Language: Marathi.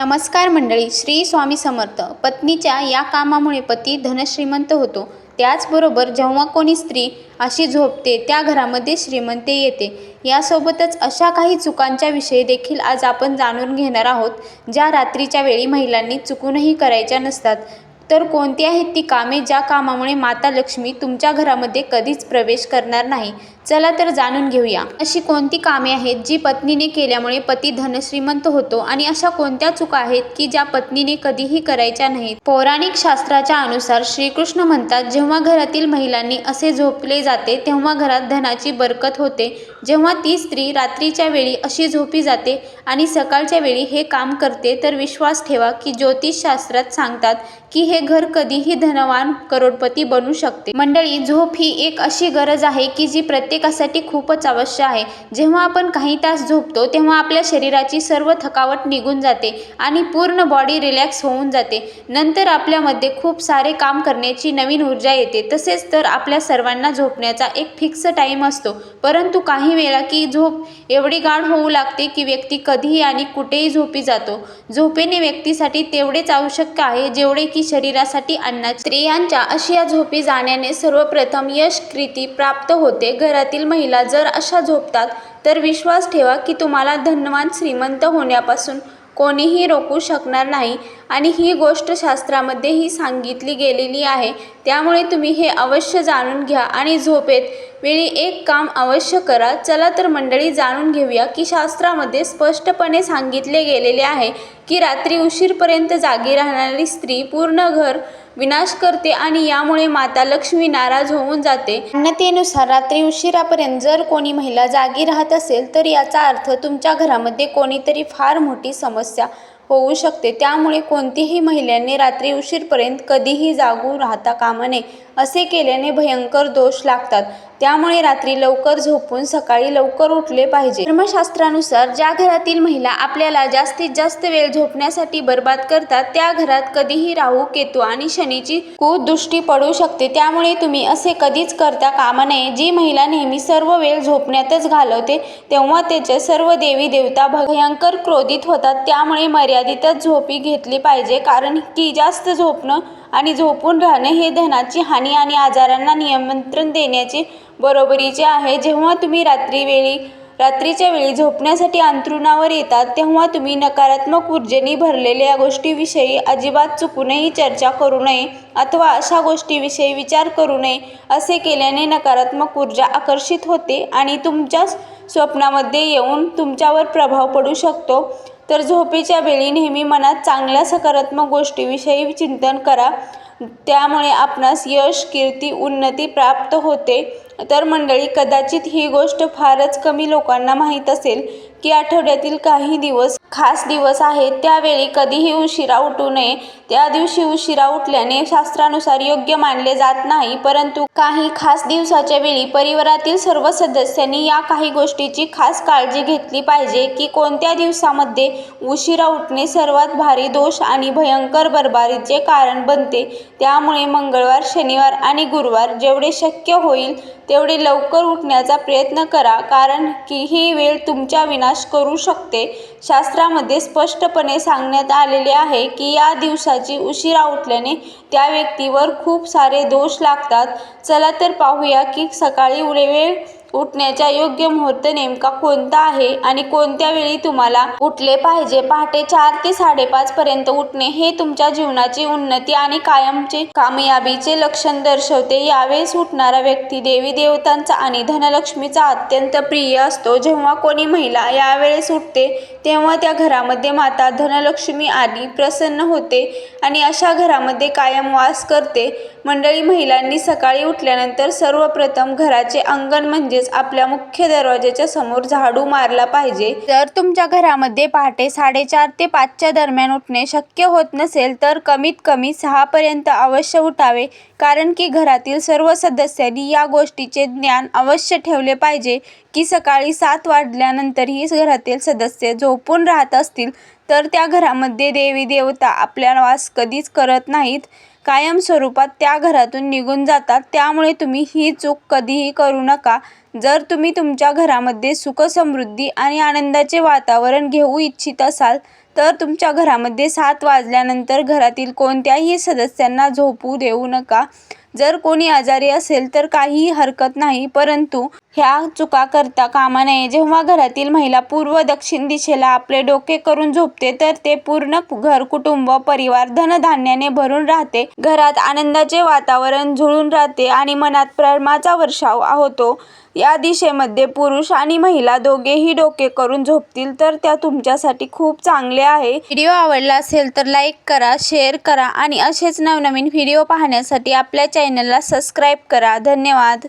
नमस्कार मंडळी श्री स्वामी समर्थ. पत्नीच्या या कामामुळे पती धनश्रीमंत होतो. त्याचबरोबर जेव्हा कोणी स्त्री अशी झोपते त्या घरामध्ये श्रीमंती येते. यासोबतच अशा काही चुकांच्या विषयी देखील आज आपण जाणून घेणार आहोत ज्या रात्रीच्या वेळी महिलांनी चुकूनही करायच्या नसतात. तर कोणती आहेत ती कामे ज्या कामामुळे माता लक्ष्मी तुमच्या घरामध्ये कधीच प्रवेश करणार नाही? चला तर जाणून घेऊया. अशी कोणती कामे आहेत जी पत्नीने केल्यामुळे पती धनश्रीमंत होतो? आणि अशा कोणत्या चुका आहेत की ज्या पत्नीने कधीही करायच्या नाहीत? पौराणिक शास्त्राच्या अनुसार श्रीकृष्ण म्हणतात जेव्हा घरातील महिलांनी असे झोपले जाते तेव्हा घरात धनाची बरकत होते. जेव्हा ती स्त्री रात्रीच्या वेळी अशी झोपी जाते आणि सकाळच्या वेळी हे काम करते तर विश्वास ठेवा की ज्योतिषशास्त्रात सांगतात की हे घर कधीही धनवान करोडपती बनू शकते. मंडळी झोप ही एक अशी गरज आहे की जी प्रत्येकासाठी खूपच अवश्य आहे. जेव्हा आपण काही तास झोपतो तेव्हा आपल्या शरीराची सर्व थकावट निघून जाते आणि पूर्ण बॉडी रिलॅक्स होऊन जाते. नंतर आपल्यामध्ये खूप सारे काम करण्याची नवीन ऊर्जा येते. तसेच तर आपल्या सर्वांना झोपण्याचा एक फिक्स टाईम असतो. परंतु काही वेळा की झोप एवढी गाढ होऊ लागते की व्यक्ती कधीही आणि कुठेही झोपी जातो. झोपेने व्यक्तीसाठी तेवढेच आवश्यक आहे जेवढे की शरीर शरीरासाठी अन्नाचे स्त्रियांच्या अशिया झोपी जाण्याने सर्वप्रथम यश कृती प्राप्त होते. घरातील महिला जर अशा झोपतात तर विश्वास ठेवा की तुम्हाला धनवान श्रीमंत होण्यापासून कोणीही रोखू शकणार नाही आणि ही गोष्ट शास्त्रामध्येही सांगितली गेलेली आहे. त्यामुळे तुम्ही हे अवश्य जाणून घ्या आणि झोपेत वेळी एक काम अवश्य करा. चला तर मंडळी जाणून घेऊया की शास्त्रामध्ये स्पष्टपणे सांगितले गेलेले आहे की रात्री उशीरपर्यंत जागी राहणारी स्त्री पूर्ण घर विनाश करते आणि यामुळे माता लक्ष्मी नाराज होऊन जाते. मान्यतेनुसार रात्री उशिरापर्यंत जर कोणी महिला जागी राहत असेल तर याचा अर्थ तुमच्या घरामध्ये कोणीतरी फार मोठी समस्या होऊ शकते. त्यामुळे कोणतीही महिलांनी रात्री उशीरपर्यंत कधीही जागू राहता कामा नये. असे केल्याने भयंकर दोष लागतात. त्यामुळे रात्री लवकर झोपून सकाळी लवकर उठले पाहिजे. धर्मशास्त्रानुसार ज्या घरातील महिला आपल्याला जास्तीत जास्त वेळ झोपण्यासाठी बर्बाद करतात त्या घरात कधीही राहू केतू आणि शनीची कुदृष्टी पडू शकते. त्यामुळे तुम्ही असे कधीच करता कामा नये. जी महिला नेहमी सर्व वेळ झोपण्यातच घालवते तेव्हा त्याचे सर्व देवी देवता भयंकर क्रोधित होतात. त्यामुळे मर्यादितच झोपी घेतली पाहिजे. कारण की जास्त झोपणं आणि झोपून राहणं हे धनाची हानी आणि आजारांना नियंत्रण देण्याचे बरोबरीचे आहे. जेव्हा तुम्ही रात्री वेळी रात्रीच्या वेळी झोपण्यासाठी अंथरुणावर येतात तेव्हा तुम्ही नकारात्मक ऊर्जेने भरलेल्या गोष्टीविषयी अजिबात चुकूनही चर्चा करू नये अथवा अशा गोष्टीविषयी विचार करू नये असे केल्याने नकारात्मक ऊर्जा आकर्षित होते आणि तुमच्या स्वप्नामध्ये येऊन तुमच्यावर प्रभाव पडू शकतो. तर झोपेच्या वेळी नेहमी मनात चांगल्या सकारात्मक गोष्टीविषयी चिंतन करा. त्यामुळे आपणास यश कीर्ती उन्नती प्राप्त होते. तर मंडळी कदाचित ही गोष्ट फारच कमी लोकांना माहीत असेल की आठवड्यातील काही दिवस खास दिवस आहेत. त्यावेळी कधीही उशिरा उठू नये. त्या दिवशी उशिरा उठल्याने शास्त्रानुसार योग्य मानले जात नाही. परंतु काही खास दिवसाच्या वेळी परिवारातील सर्व सदस्यांनी या काही गोष्टीची खास काळजी घेतली पाहिजे की कोणत्या दिवसामध्ये उशिरा उठणे सर्वात भारी दोष आणि भयंकर बरबारीचे कारण बनते. त्यामुळे मंगळवार शनिवार आणि गुरुवार जेवढे शक्य होईल तेवढे लवकर उठण्याचा प्रयत्न करा. कारण की ही वेळ तुमच्या विनाश करू शकते. शास्त्र शास्त्रामध्ये स्पष्टपणे सांगण्यात आलेले आहे की या दिवसाची उशिरा उठल्याने त्या व्यक्तीवर खूप सारे दोष लागतात. चला तर पाहूया की सकाळी उडे वेळ उठण्याचा योग्य मुहूर्त नेमका कोणता आहे आणि कोणत्या वेळी तुम्हाला उठले पाहिजे? पहाटे चार ते साडेपाच पर्यंत उठणे हे तुमच्या जीवनाची उन्नती आणि कायमचे कामयाबीचे लक्षण दर्शवते. यावेळेस उठणारा व्यक्ती देवी देवतांचा आणि धनलक्ष्मीचा अत्यंत प्रिय असतो. जेव्हा कोणी महिला यावेळेस उठते तेव्हा त्या घरामध्ये माता धनलक्ष्मी आणि प्रसन्न होते आणि अशा घरामध्ये कायम वास करते. मंडळी महिलांनी सकाळी उठल्यानंतर सर्वप्रथम घराचे अंगण म्हणजे म्हणजेच आपल्या मुख्य दरवाजाच्या समोर झाडू मारला पाहिजे. जर तुमच्या घरामध्ये पहाटे साडेचार ते पाचच्या दरम्यान उठणे शक्य होत नसेल तर कमीत कमी सहापर्यंत अवश्य उठावे. कारण की घरातील सर्व सदस्यांनी या गोष्टीचे ज्ञान अवश्य ठेवले पाहिजे की सकाळी सात वाजल्यानंतरही घरातील सदस्य झोपून राहत असतील तर त्या घरामध्ये देवी देवता आपल्या वास कधीच करत नाहीत. कायम स्वरूपात त्या घरातून निघून जातात. त्यामुळे तुम्ही ही चूक कधीही करू नका. जर तुम्ही तुमच्या घरामध्ये सुख समृद्धी आणि आनंदाचे वातावरण घेऊ इच्छित असाल तर तुमच्या घरामध्ये सात वाजल्यानंतर घरातील कोणत्याही सदस्यांना झोपू देऊ नका. जर कोणी आजारी असेल तर काहीही हरकत नाही परंतु ह्या चुका करता कामा नये. जेव्हा घरातील महिला पूर्व दक्षिण दिशेला आपले डोके करून झोपते तर ते पूर्ण घर कुटुंब परिवार धनधान्याने भरून राहते. घरात आनंदाचे वातावरण झुळून राहते आणि मनात प्रेमाचा वर्षाव होतो या दिशेमध्ये पुरुष आणि महिला दोघेही डोके करून झोपतील तर त्या तुमच्यासाठी खूप चांगले आहे. व्हिडिओ आवडला असेल तर लाईक करा शेअर करा आणि असेच नवनवीन व्हिडिओ पाहण्यासाठी आपल्या चॅनलला सबस्क्राईब करा. धन्यवाद.